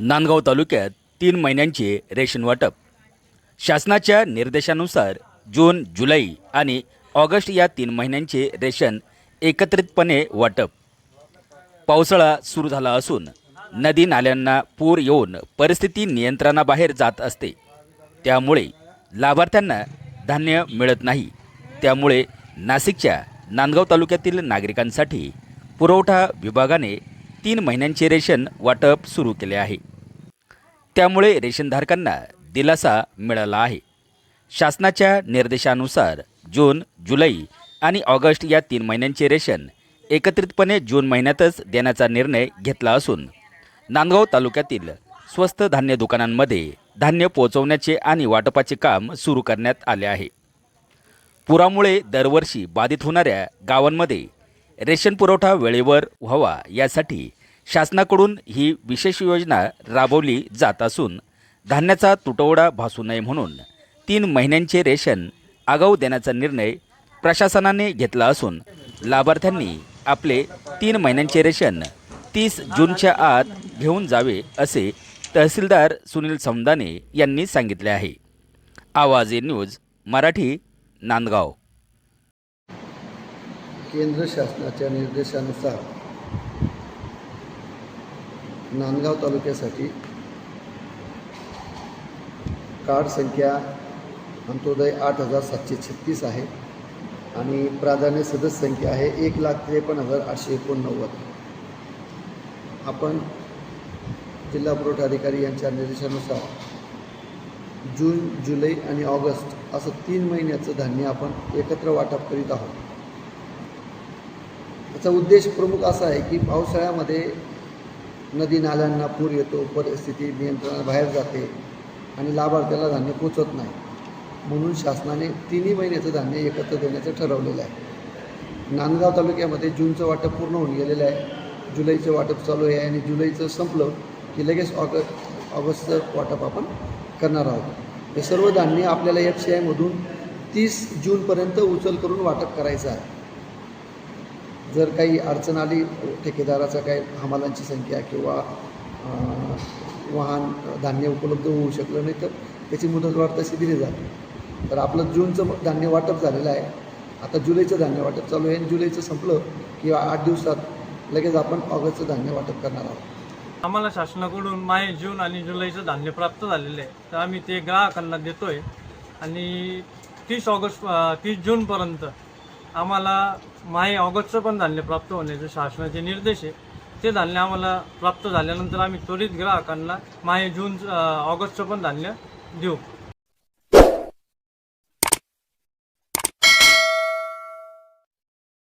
नांदगाव तालुक्यात तीन महिन्यांचे रेशन वाटप. शासनाच्या निर्देशानुसार जून जुलै आणि ऑगस्ट या तीन महिन्यांचे रेशन एकत्रितपणे वाटप. पावसाळा सुरू झाला असून नदी नाल्यांना पूर येऊन परिस्थिती नियंत्रणाबाहेर जात असते. त्यामुळे लाभार्थ्यांना धान्य मिळत नाही. त्यामुळे नाशिकच्या नांदगाव तालुक्यातील नागरिकांसाठी पुरवठा विभागाने तीन महिन्यांचे रेशन वाटप सुरू केले आहे. त्यामुळे रेशनधारकांना दिलासा मिळाला आहे. शासनाच्या निर्देशानुसार जून जुलै आणि ऑगस्ट या तीन महिन्यांचे रेशन एकत्रितपणे जून महिन्यातच देण्याचा निर्णय घेतला असून नांदगाव तालुक्यातील स्वस्त धान्य दुकानांमध्ये धान्य पोहोचवण्याचे आणि वाटपाचे काम सुरू करण्यात आले आहे. पुरामुळे दरवर्षी बाधित होणाऱ्या गावांमध्ये रेशन पुरवठा वेळेवर व्हावा यासाठी शासनाकडून ही विशेष योजना राबवली जात असून धान्याचा तुटवडा भासू नये म्हणून तीन महिन्यांचे रेशन आगाऊ देण्याचा निर्णय प्रशासनाने घेतला असून लाभार्थ्यांनी आपले तीन महिन्यांचे रेशन तीस जूनच्या आत घेऊन जावे असे तहसीलदार सुनील समदाने यांनी सांगितले आहे. आवाज ए न्यूज मराठी नांदगाव. केंद्र शासनाच्या निर्देशानुसार नांदगाव तालुक्यासाठी कार्ड संख्या अंत्योदय आठ हजार सातशे छत्तीस आहे आणि प्राधान्य सदस्य संख्या आहे एक लाख त्रेपन्न हजार आठशे एकोणनव्वद. आपण जिल्हा पुरवठा अधिकारी यांच्या निर्देशानुसार जून जुलै आणि ऑगस्ट असं तीन महिन्याचं धान्य आपण एकत्र वाटप करीत आहोत. याचा उद्देश प्रमुख असा आहे की पावसाळ्यामध्ये नदी नाल्यांना पूर येतो परिस्थिती नियंत्रणाबाहेर जाते आणि लाभार्थ्याला धान्य पोचत नाही. म्हणून शासनाने तिन्ही महिन्याचं धान्य एकत्र देण्याचं ठरवलेलं आहे. नांदगाव तालुक्यामध्ये जूनचं वाटप पूर्ण होऊन गेलेलं आहे. जुलैचं वाटप चालू आहे आणि जुलैचं संपलं की लगेच ऑगस्ट ऑगस्टचं वाटप आपण करणार आहोत. हे सर्व धान्य आपल्याला एफ सी आयमधून तीस जूनपर्यंत उचल करून वाटप करायचं आहे. जर काही अडचण आली ठेकेदाराचा काही हमालांची संख्या किंवा वाहन धान्य उपलब्ध होऊ शकलं नाही तर त्याची मुदतवाढ तशी दिली जाते. तर आपलं जूनचं धान्य वाटप झालेलं आहे. आता जुलैचं धान्य वाटप चालू आहे आणि जुलैचं संपलं की आठ दिवसात लगेच आपण ऑगस्टचं धान्य वाटप करणार आहोत. आम्हाला शासनाकडून माहे जून आणि जुलैचं धान्य प्राप्त झालेलं आहे. तर आम्ही ते ग्राहकांना देतोय. आणि तीस ऑगस्ट तीस जूनपर्यंत आम्हाला माहे ऑगस्टचं पण धान्य प्राप्त होण्याचे शासनाचे निर्देश आहे. ते धान्य आम्हाला प्राप्त झाल्यानंतर आम्ही त्वरित ग्राहकांना माहे जून ऑगस्टचं पण धान्य देऊ.